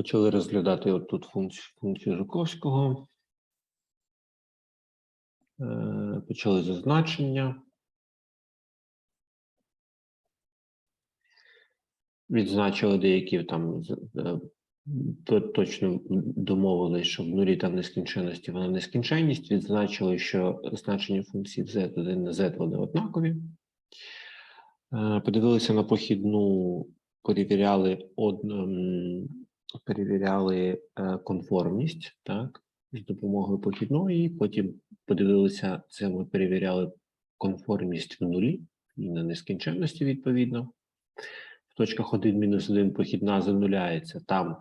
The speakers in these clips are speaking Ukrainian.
Почали розглядати отут функцію, функцію Жуковського. Е, Почали з значення. Відзначили деякі там е, то- точно домовились, що в нулі там нескінченності вона нескінченність. Відзначили, що значення функції z1 на z вони однакові. Е, Подивилися на похідну, перевіряли од, ем, перевіряли е, конформність, так, з допомогою похідної. Потім подивилися, це ми перевіряли конформність в нулі і на нескінченності відповідно. В точках 1 мінус 1 похідна зануляється. Там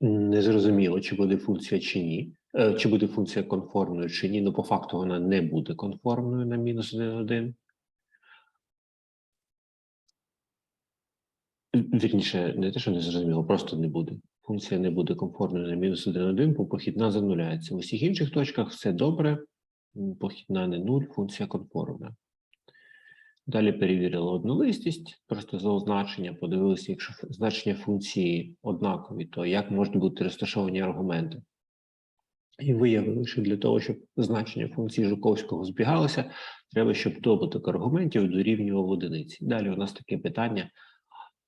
незрозуміло, чи буде функція чи ні. Е, Чи буде функція конформною чи ні. Ну, по факту вона не буде конформною на мінус 1, Вірніше, не те, що не зрозуміло, просто не буде. Функція не буде конформною на мінус 1, 1, бо похідна зануляється. В усіх інших точках все добре, похідна не 0, функція конформна. Далі перевірили однолистість, просто за означення, подивилися, якщо значення функції однакові, то як можуть бути розташовані аргументи. І виявили, що для того, щоб значення функції Жуковського збігалося, треба, щоб добуток аргументів дорівнював одиниці. Далі у нас таке питання: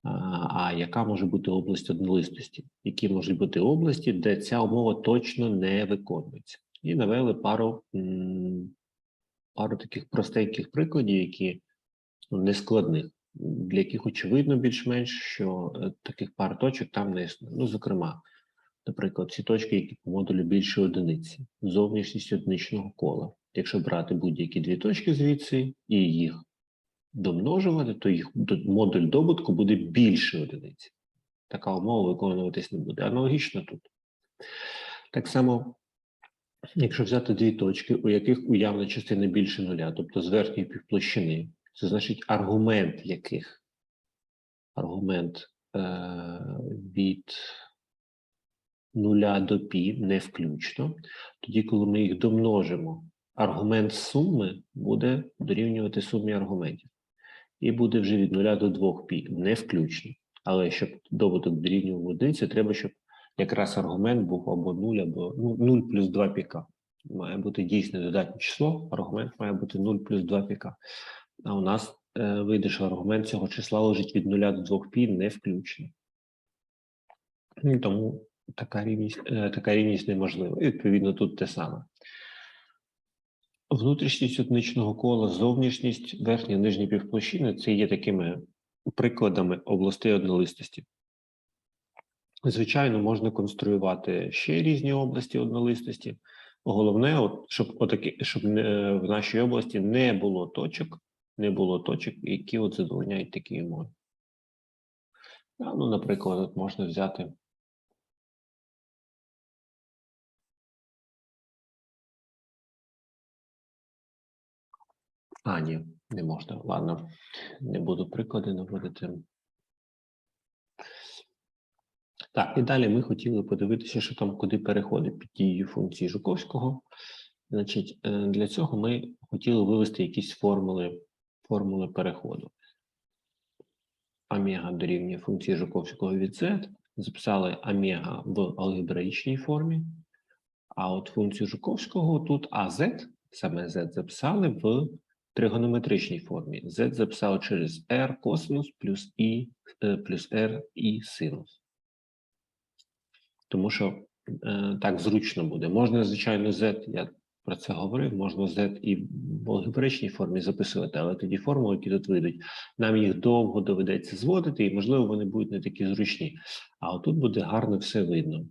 а, яка може бути область однолистості? Які можуть бути області, де ця умова точно не виконується? І навели пару, пару таких простеньких прикладів, які ну, нескладних, для яких очевидно більш-менш, що е, таких пар точок там не існує. Ну, зокрема, наприклад, ці точки, які по модулю більше одиниці, зовнішність одиничного кола. Якщо брати будь-які дві точки звідси і їх домножувати, то їх модуль добутку буде більше одиниці. Така умова виконуватись не буде. Аналогічно тут. Так само, якщо взяти дві точки, у яких уявна частина більше нуля, тобто з верхньої півплощини, це значить аргумент яких? Аргумент е- від нуля до пі не включно. Тоді, коли ми їх домножимо, аргумент суми буде дорівнювати сумі аргументів. І буде вже від нуля до 2 пі не включно. Але щоб добуток дорівнював одиниці, треба, щоб якраз аргумент був або 0, або ну, 0 плюс 2 піка. Має бути дійсне додатнє число, аргумент має бути 0 плюс 2 піка. А у нас е, вийде, що аргумент цього числа лежить від 0 до 2 пі не включно. Тому така рівність, е, така рівність неможлива. І відповідно тут те саме. Внутрішність одиничного кола, зовнішність, верхня нижня півплощини це є такими прикладами областей однолистості. Звичайно, можна конструювати ще різні області однолистості. Головне, от, щоб, отакі, щоб не, в нашій області не було точок, не було точок, які от задовольняють такі умови. Ну, наприклад, от можна взяти. А, ні, не можна. Ладно, не буду приклади наводити. Так, і далі ми хотіли подивитися, що там куди переходить під дією функції Жуковського. Значить, е, для цього ми хотіли вивести якісь формули, формули переходу. Омега дорівнює функції Жуковського від z. Записали омега в алгебраїчній формі. А от функцію Жуковського тут АЗ, саме z записали в тригонометричній формі. Z записали через r косинус плюс і е, плюс r і синус. Тому що е, так зручно буде. Можна, звичайно, z, я про це говорив, можна z і в алгебраїчній формі записувати, але тоді формули, які тут вийдуть, нам їх довго доведеться зводити, і, можливо, вони будуть не такі зручні. А отут буде гарно все видно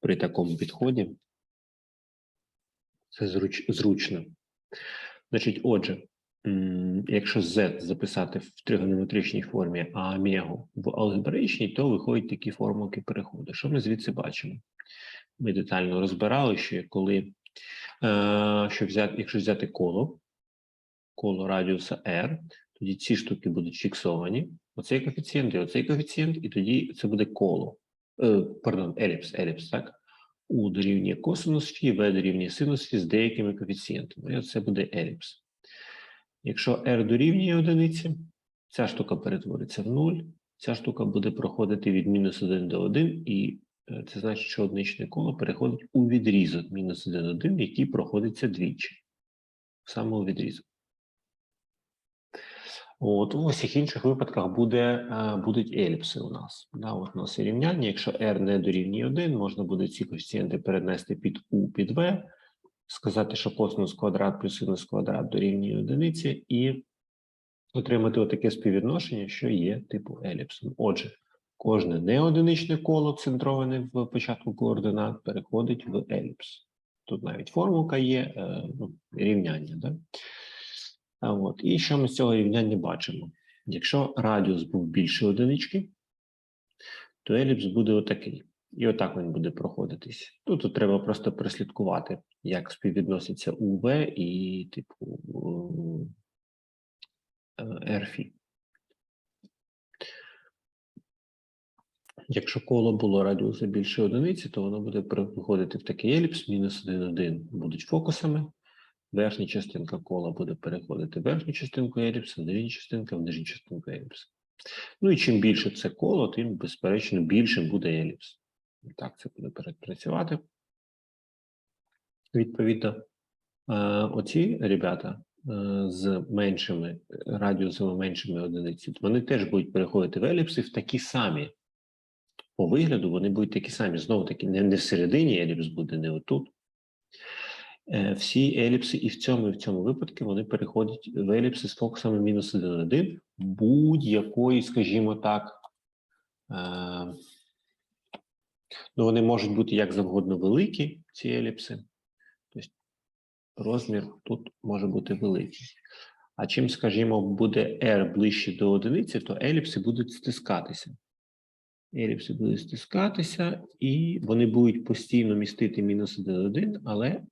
при такому підході. Це зруч, зручно. Значить, отже, якщо z записати в тригонометричній формі, а омегу в алгебраїчній, то виходять такі формулки переходу. Що ми звідси бачимо? Ми детально розбирали, що коли е, що взяти, якщо взяти коло, коло радіуса r, тоді ці штуки будуть фіксовані. Оцей коефіцієнт і оцей коефіцієнт, і тоді це буде коло. Е, пардон, еліпс, еліпс, так? У дорівнює косинус фі, в дорівнює синус фі з деякими коефіцієнтами. І це буде еліпс. Якщо r дорівнює одиниці, ця штука перетвориться в 0, ця штука буде проходити від мінус 1 до 1, і е, це значить, що одиничне коло переходить у відрізок мінус 1, 1, який проходиться двічі. Саме у відрізок. От, у всіх інших випадках буде, е, будуть еліпси у нас. Да, от у нас є рівняння. Якщо r не дорівнює 1, можна буде ці коефіцієнти перенести під u, під v, сказати, що косинус квадрат плюс синус квадрат дорівнює одиниці, і отримати отаке співвідношення, що є типу еліпсом. Отже, кожне неодиничне коло, центроване в початку координат, переходить в еліпс. Тут навіть формулка є, е, ну, рівняння. Да? А от. І що ми з цього рівняння бачимо? Якщо радіус був більше одинички, то еліпс буде отакий. І отак він буде проходитись. Тут, тут треба просто прослідкувати, як співвідноситься УВ і, типу, е, РФІ. Якщо коло було радіуса більше одиниці, то воно буде виходити в такий еліпс, мінус 1, 1 будуть фокусами. Верхня частинка кола буде переходити в верхню частинку еліпса, нижня частинка в нижню частинку еліпса. Ну і чим більше це коло, тим, безперечно, більшим буде еліпс. Так, це буде працювати. Відповідно, е, оці ребята е, з меншими радіусами меншими одиниці, вони теж будуть переходити в еліпси в такі самі. По вигляду вони будуть такі самі. Знову таки, не, не всередині еліпс буде, не отут. Е, Всі еліпси і в цьому, і в цьому випадку вони переходять в еліпси з фокусами мінус 1, 1 будь-якої, скажімо так, ну вони можуть бути як завгодно великі, ці еліпси. Тобто розмір тут може бути великий. А чим, скажімо, буде R ближче до одиниці, то еліпси будуть стискатися. Еліпси будуть стискатися, і вони будуть постійно містити мінус 1, 1, але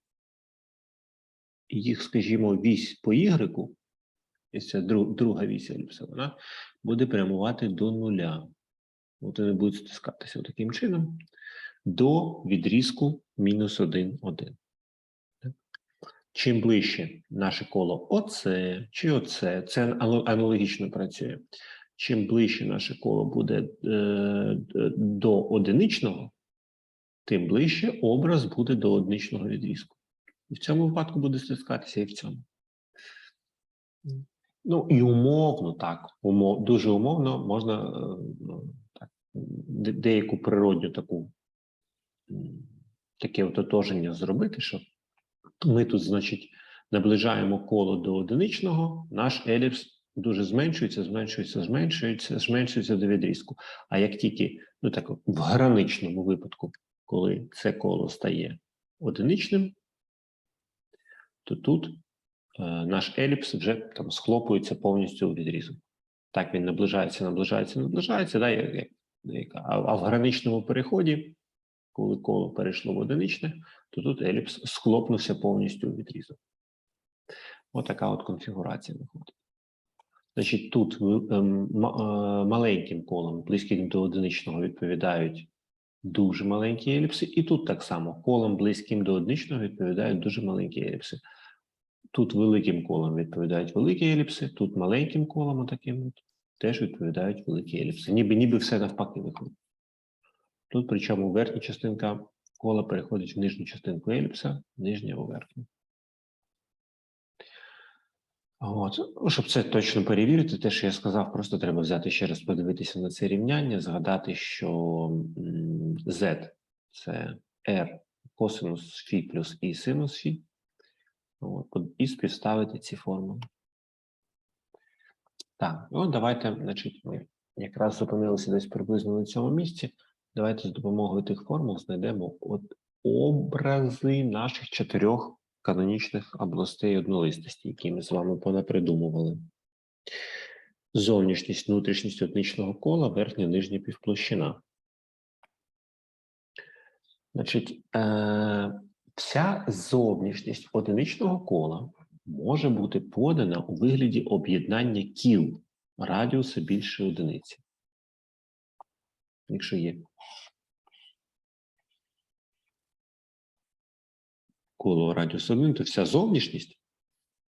їх, скажімо, вісь по Y, це друга вісь еліпса, вона буде прямувати до нуля. От вони будуть стискатися таким чином до відрізку мінус 1, 1. Чим ближче наше коло оце чи оце, це аналогічно працює. Чим ближче наше коло буде е, до одиничного, тим ближче образ буде до одиничного відрізку. І в цьому випадку буде стискатися і в цьому. Ну, і умовно, так, умов, дуже умовно можна е, ну, так, деяку природню таку таке ототоження зробити, що ми тут, значить, наближаємо коло до одиничного, наш еліпс дуже зменшується, зменшується, зменшується, зменшується до відрізку. А як тільки, ну так, в граничному випадку, коли це коло стає одиничним, то тут е, наш еліпс вже там схлопується повністю у відрізок. Так він наближається, наближається, наближається, да, як, як, а, а в граничному переході, коли коло перейшло в одиничне, то тут еліпс схлопнувся повністю у відрізок. Отака от конфігурація виходить. Значить, тут ем, е, маленьким колом, близьким до одиничного, відповідають дуже маленькі еліпси, і тут так само колом близьким до одиничного відповідають дуже маленькі еліпси. Тут великим колом відповідають великі еліпси, тут маленьким колом таким теж відповідають великі еліпси. Ніби ніби все навпаки виходить. Тут, причому верхня частинка кола переходить в нижню частинку еліпса, нижня у верхню. От. Ну, Щоб це точно перевірити, те, що я сказав, просто треба взяти ще раз подивитися на це рівняння, згадати, що z це r косинус фі плюс і синус фі. От, і співставити ці формули. Так, ну давайте, значить, ми якраз зупинилися десь приблизно на цьому місці. Давайте з допомогою тих формул знайдемо от образи наших чотирьох канонічних областей однолистості, які ми з вами понапридумували. Зовнішність, внутрішність одничного кола, верхня нижня півплощина. Значить, е вся зовнішність одиничного кола може бути подана у вигляді об'єднання кіл радіуса більше одиниці. Якщо є коло радіус 1, то вся зовнішність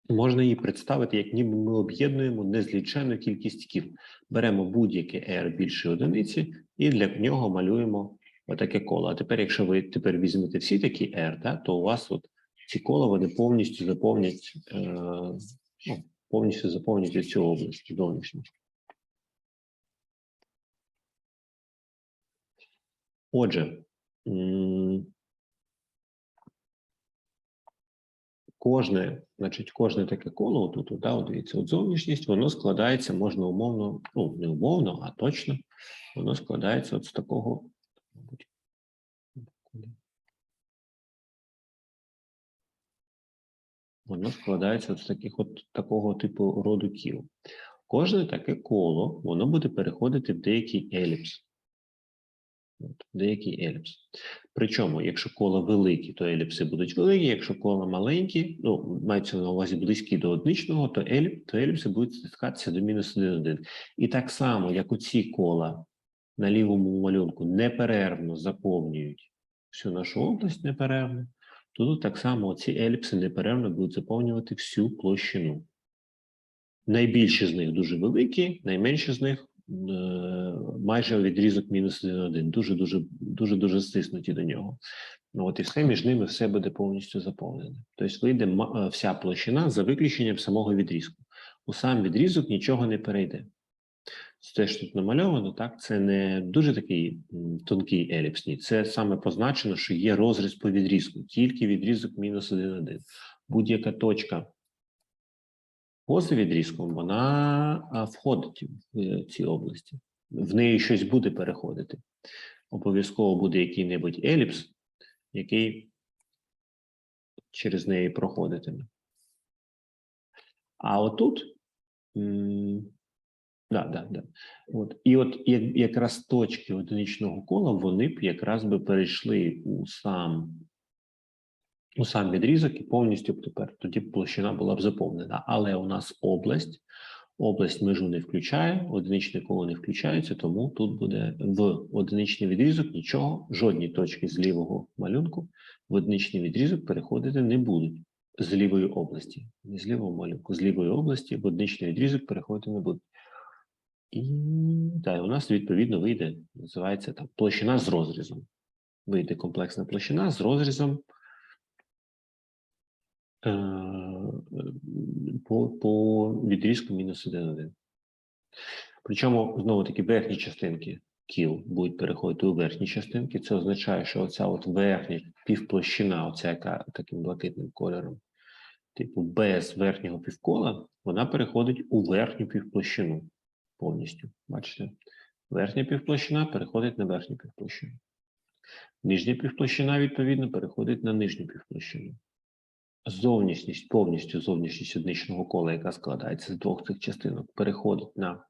Можна її представити, як ніби ми об'єднуємо незліченну кількість кіл. Беремо будь-яке r більше одиниці, і для нього малюємо отаке коло. А тепер, якщо ви тепер візьмете всі такі r, да, то у вас от ці кола вони повністю заповнять, е, ну, повністю заповнять цю область зовнішню. Отже, кожне, значить, кожне таке коло, отут, от, да, от дивіться, от зовнішність, воно складається, можна умовно, ну, не умовно, а точно, воно складається от з такого, мабуть, воно складається з таких от такого типу роду кіл. Кожне таке коло, воно буде переходити в деякий еліпс. Деякий еліпс. Причому, якщо кола великі, то еліпси будуть великі, якщо кола маленькі, ну, мається на увазі близькі до одничного, то, еліп, то еліпси будуть стискатися до мінус 1,1. І так само, як оці кола на лівому малюнку неперервно заповнюють всю нашу область неперервно, то тут так само ці еліпси неперервно будуть заповнювати всю площину. Найбільші з них дуже великі, найменші з них майже відрізок мінус 1,1. Дуже дуже дуже дуже стиснуті до нього. Ну, от і все між ними все буде повністю заповнене. Тобто вийде е, вся площина за виключенням самого відрізку. У сам відрізок нічого не перейде. Це ж тут намальовано, так? Це не дуже такий тонкий еліпс, ні. Це саме позначено, що є розріз по відрізку, тільки відрізок мінус 1,1. Будь-яка точка поза відрізком, вона входить в е, ці області. В неї щось буде переходити. Обов'язково буде який-небудь еліпс, який через неї проходитиме. А отут. Да, да, да. От. І от як, якраз точки одиничного кола, вони б якраз би перейшли у сам, у сам відрізок і повністю б тепер тоді площина була б заповнена. Але у нас область, область межу не включає, одиничне коло не включається, тому тут буде в одиничний відрізок нічого, жодні точки з лівого малюнку в одиничний відрізок переходити не будуть з лівої області. Не з лівого малюнку, з лівої області в одиничний відрізок переходити не будуть. І так, у нас відповідно вийде, називається там площина з розрізом. Вийде комплексна площина з розрізом по, по відрізку мінус 1,1. Причому, знову таки, верхні частинки кіл будуть переходити у верхні частинки. Це означає, що оця от верхня півплощина, оця яка таким блакитним кольором, типу без верхнього півкола, вона переходить у верхню півплощину повністю. Бачите? Верхня півплощина переходить на верхню півплощину. Нижня півплощина, відповідно, переходить на нижню півплощину. Зовнішність, повністю зовнішність одничного кола, яка складається з двох цих частинок, переходить на.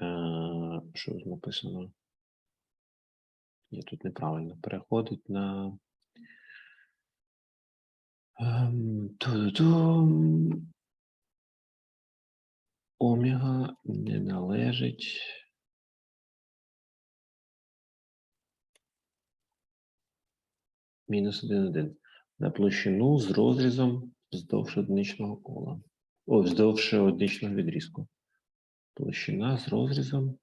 Е, що ж написано? Ні, тут неправильно. Переходить на. ем. Омега не належить. Мінус 1,1 на площину з розрізом вздовж одиничного кола. О, вздовж одиничного відрізку. Площина з розрізом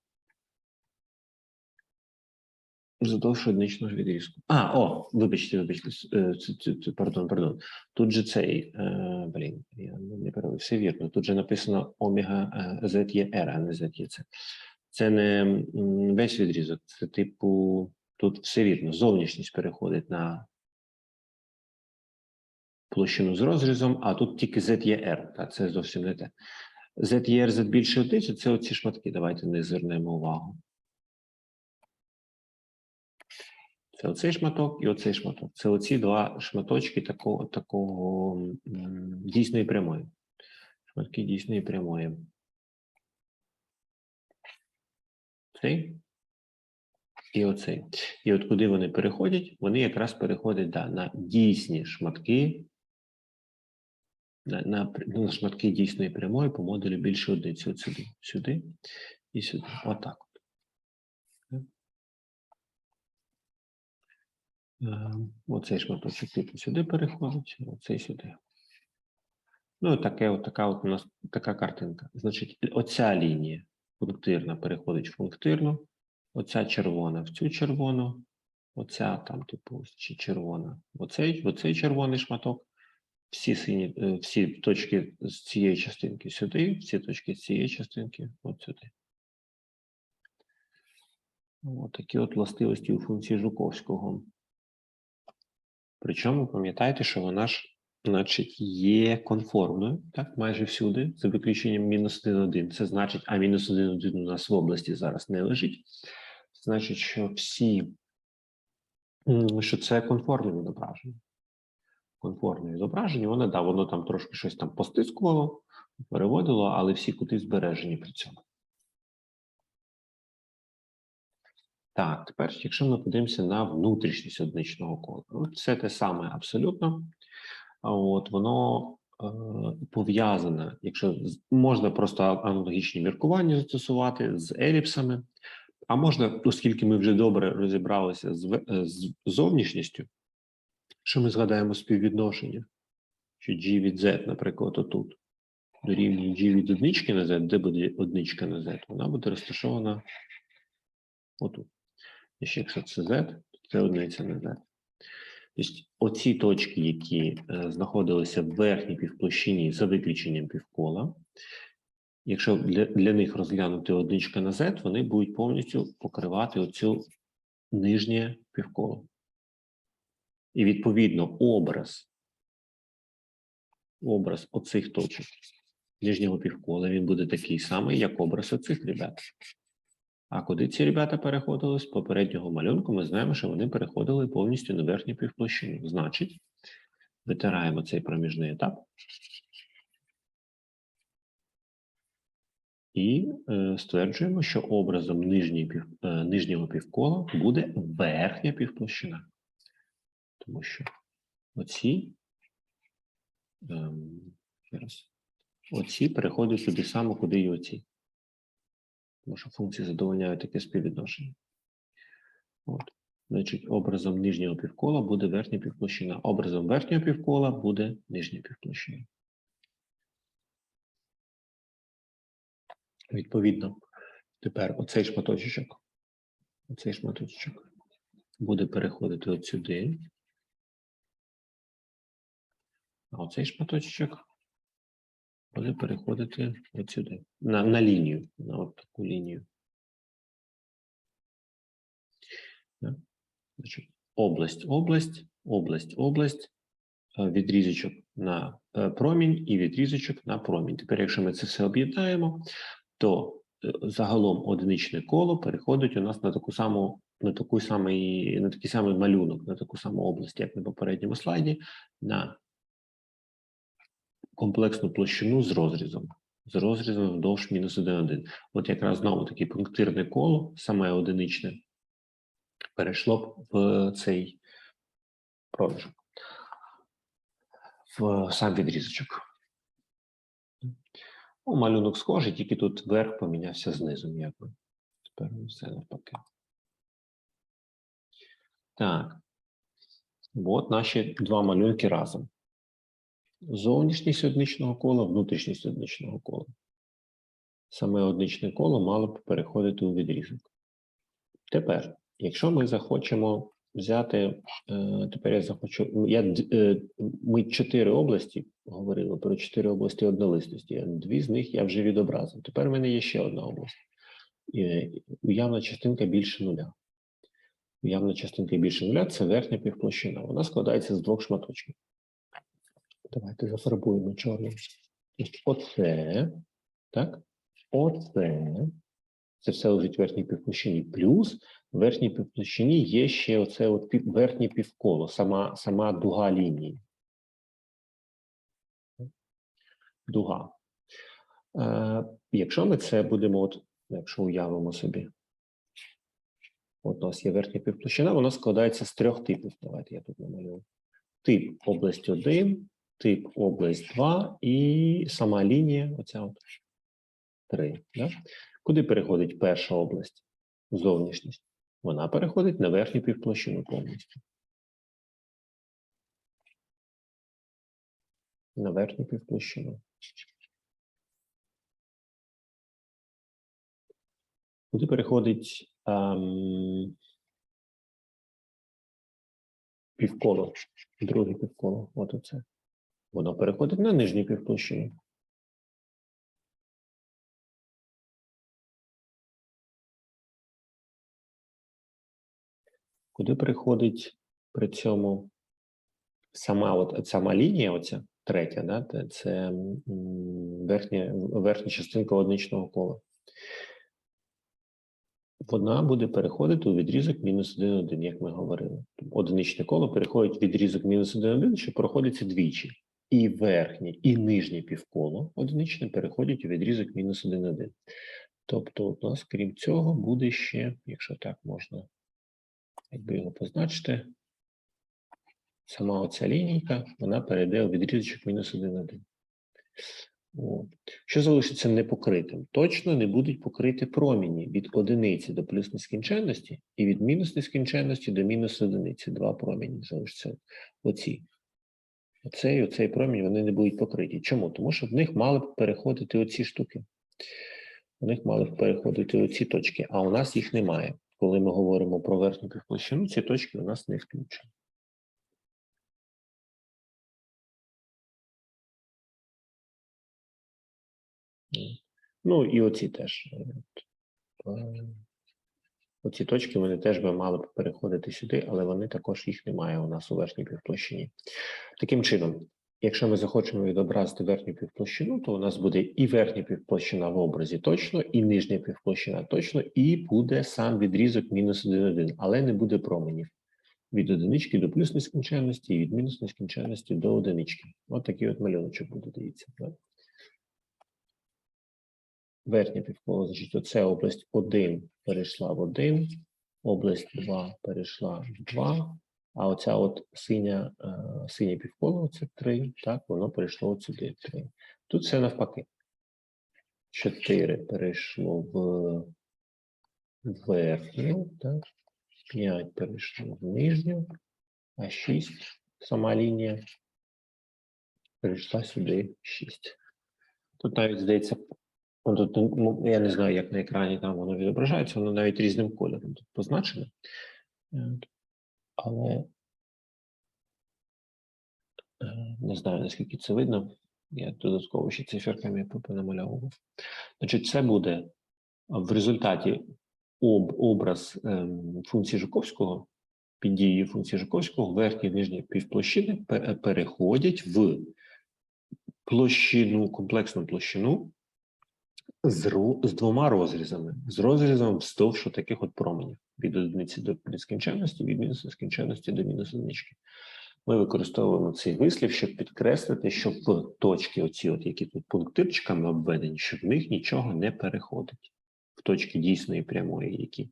вздовж одиничного відрізку. А, о, вибачте, вибачте, е, це- це- це- пардон, пардон. Тут же цей, е, блін, я не не перевів, все вірно. Тут же написано омега е, ZER, а не ZEC. Це не весь відрізок, це типу, тут все вірно, зовнішність переходить на площину з розрізом, а тут тільки ZER, та це зовсім не те. ZER, Z більше одиниці, це оці шматки, давайте не звернемо увагу. Це оцей шматок і оцей шматок. Це оці два шматочки такого, такого дійсної прямої. Шматки дійсної прямої. Цей і оцей. І от куди вони переходять, вони якраз переходять да, на дійсні шматки, на, на, ну, на шматки дійсної прямої по модулю більше одиниці. От сюди, сюди і сюди. Отак. от. Е, Оцей шматочок типу сюди переходить, оцей сюди. Ну, таке, от, така от у нас така картинка. Значить, оця лінія пунктирна переходить в пунктирну, оця червона в цю червону, оця там, типу, чи червона, оцей, оцей червоний шматок, всі сині, е, всі точки з цієї частинки сюди, всі точки з цієї частинки от сюди. От такі от властивості у функції Жуковського. Причому пам'ятайте, що вона ж, значить, є конформною, так, майже всюди, за виключенням мінус 1,1. Це значить, а мінус 1,1 у нас в області зараз не лежить. Значить, що всі, що це конформне відображення. Конформне відображення, воно, да, воно там трошки щось там постискувало, переводило, але всі кути збережені при цьому. Так, тепер, якщо ми подивимося на внутрішність одиничного кола, це те саме абсолютно. От воно е, пов'язане, якщо можна просто аналогічні міркування застосувати з еліпсами, а можна, оскільки ми вже добре розібралися з, е, з зовнішністю, що ми згадаємо співвідношення, що G від Z, наприклад, отут, дорівнює G від однички на Z, де буде одничка на Z, вона буде розташована отут. І ще якщо це Z, то це одиниця на Z. Тобто оці точки, які е, знаходилися в верхній півплощині за виключенням півкола, якщо для, для них розглянути одиничка на Z, вони будуть повністю покривати оцю нижнє півколо. І відповідно образ, образ оцих точок нижнього півкола, він буде такий самий, як образ оцих ребят. А куди ці ребята переходили з попереднього малюнку, ми знаємо, що вони переходили повністю на верхню півплощину. Значить, витираємо цей проміжний етап. І е, стверджуємо, що образом е, нижнього півкола буде верхня півплощина. Тому що оці, ем, оці переходять туди само, куди і оці. Тому що функції задовольняють таке співвідношення. От. Значить, образом нижнього півкола буде верхня півплощина. Образом верхнього півкола буде нижня півплощина. Відповідно, тепер оцей шматочок, оцей шматочок буде переходити от сюди. А оцей шматочок буде переходити от сюди, на, на лінію, на от таку лінію. Значить, область, область, область, область, е, відрізочок на е, промінь і відрізочок на промінь. Тепер, якщо ми це все об'єднаємо, то е, загалом одиничне коло переходить у нас на таку саму, на таку самий, на такий самий малюнок, на таку саму область, як на попередньому слайді, на комплексну площину з розрізом. З розрізом вдовж мінус 1,1. От якраз знову таке пунктирне коло, саме одиничне, перейшло б в цей проміжок, в сам відрізочок. Ну, малюнок схожий, тільки тут верх помінявся знизу, якби. Тепер все навпаки. Так. От наші два малюнки разом. Зовнішність одничного кола, внутрішність одничного кола. Саме одничне коло мало б переходити у відрізок. Тепер, якщо ми захочемо взяти, е, тепер я захочу, я, е, ми чотири області говорили про чотири області однолисності, дві з них я вже відобразив. Тепер в мене є ще одна область. Е, Уявна частинка більше нуля. Уявна частинка більше нуля це верхня півплощина. Вона складається з двох шматочків. Давайте зафарбуємо чорним. Оце, так? Оце. Це все лежить в верхній півплощині. Плюс в верхній півплощині є ще оце от пів, верхнє півколо, сама, сама дуга лінії. Дуга. Е, якщо ми це будемо, от, якщо уявимо собі, от у нас є верхня півплощина, вона складається з трьох типів. Давайте я тут намалюю. Тип область 1, тип область 2 і сама лінія, оця от 3. Да? Куди переходить перша область? Зовнішність. Вона переходить на верхню півплощину повністю. на верхню півплощину. Куди переходить ем, півколо, друге півколо, от оце. Воно переходить на нижню півплощину. Куди переходить при цьому сама, от, сама лінія, оця третя, да, це верхня, верхня частинка одиничного кола. Вона буде переходити у відрізок мінус 1,1, як ми говорили. Одиничне коло переходить в відрізок мінус 1,1, що проходиться двічі. І верхнє, і нижнє півколо одиничне переходять у відрізок мінус 1,1. Тобто, у нас, крім цього, буде ще, якщо так можна, якби його позначити, сама оця лінійка, вона перейде у відрізочок мінус 1,1. От. Що залишиться непокритим? Точно не будуть покриті проміні від одиниці до плюс нескінченності і від мінус нескінченності до мінус одиниці. Два проміні залишаться оці. Оцей оцей промінь вони не будуть покриті. Чому? Тому що в них мали б переходити оці штуки. У них мали б переходити оці точки, а у нас їх немає. Коли ми говоримо про верхню півплощину, ці точки у нас не включені. Ну і оці теж. Оці точки вони теж би мали б переходити сюди, але вони також їх немає у нас у верхній півплощині. Таким чином, якщо ми захочемо відобразити верхню півплощину, то у нас буде і верхня півплощина в образі точно, і нижня півплощина точно, і буде сам відрізок мінус 1,1, але не буде променів від одинички до плюс нескінченності і від мінус нескінченності до одинички. От такий от малюночок буде, дивіться. Так? Верхня півколо, значить, оце область 1 перейшла в 1, область 2 перейшла в 2, а оця от синя, е, синє півколо, це 3, так, воно перейшло сюди 3. Тут все навпаки. 4 перейшло в верхню, так, 5 перейшло в нижню, а 6, сама лінія, перейшла сюди 6. Тут навіть здається, ну, тут, ну, я не знаю, як на екрані там воно відображається, воно навіть різним кольором тут позначено. Але е, не знаю, наскільки це видно. Я додатково ще циферками понамальовував. Значить, це буде в результаті об, образ ем, функції Жуковського, під дією функції Жуковського, верхні і нижні півплощини переходять в площину, комплексну площину з, з двома розрізами. З розрізом вздовж таких от променів від одиниці до нескінченності, від мінус нескінченності до мінус одинички. Ми використовуємо цей вислів, щоб підкреслити, що в точки, оці, от, які тут пунктирчиками обведені, що в них нічого не переходить. В точки дійсної прямої, які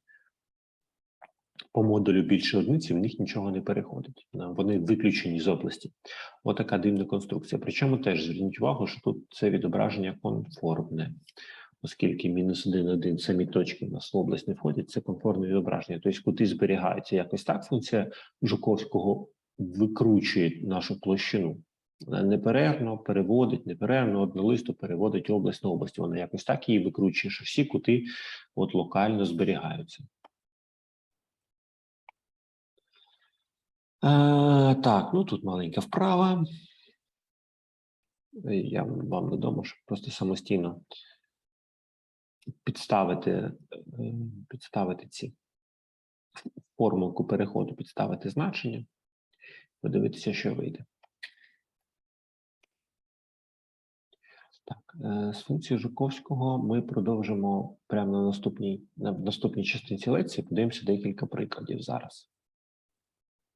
по модулю більше одиниці, в них нічого не переходить. Вони виключені з області. Отака дивна конструкція. Причому теж зверніть увагу, що тут це відображення конформне, оскільки мінус 1, 1 самі точки в нас в область не входять, це конформне відображення. Тобто кути зберігаються. Якось так функція Жуковського викручує нашу площину. Неперервно переводить, неперервно однолисто переводить область на область. Вона якось так її викручує, що всі кути от локально зберігаються. Е, так, ну тут маленька вправа. Я вам додому, щоб просто самостійно підставити, е, підставити ці формулку переходу, підставити значення, подивитися, що вийде. Так, е, з функції Жуковського ми продовжимо прямо на наступній, на наступній частинці лекції. Подивимося декілька прикладів зараз.